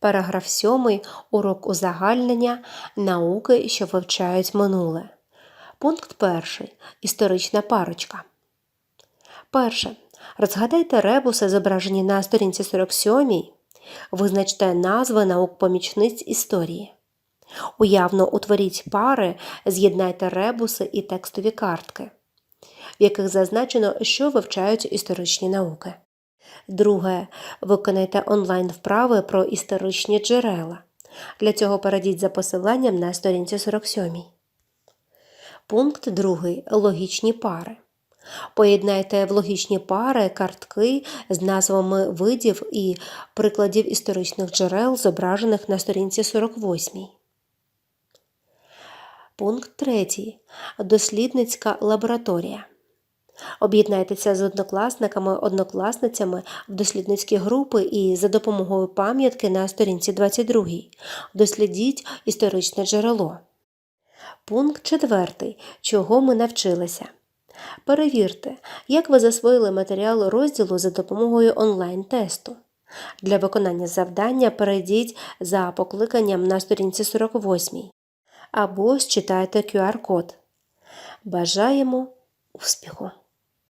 Параграф 7. Урок узагальнення науки, що вивчають минуле. Пункт 1. Історична парочка. Перше. Розгадайте ребуси, зображені на сторінці 47. Визначте назви наук-помічниць історії. Уявно утворіть пари, з'єднайте ребуси і текстові картки, в яких зазначено, що вивчають історичні науки. Друге. Виконайте онлайн вправи про історичні джерела. Для цього перейдіть за посиланням на сторінці 47. Пункт 2. Логічні пари. Поєднайте в логічні пари картки з назвами видів і прикладів історичних джерел, зображених на сторінці 48. Пункт 3. Дослідницька лабораторія. Об'єднайтеся з однокласниками-однокласницями в дослідницькі групи і за допомогою пам'ятки на сторінці 22. Дослідіть історичне джерело. Пункт 4. Чого ми навчилися. Перевірте, як ви засвоїли матеріал розділу за допомогою онлайн-тесту. Для виконання завдання перейдіть за покликанням на сторінці 48 або считайте QR-код. Бажаємо успіху!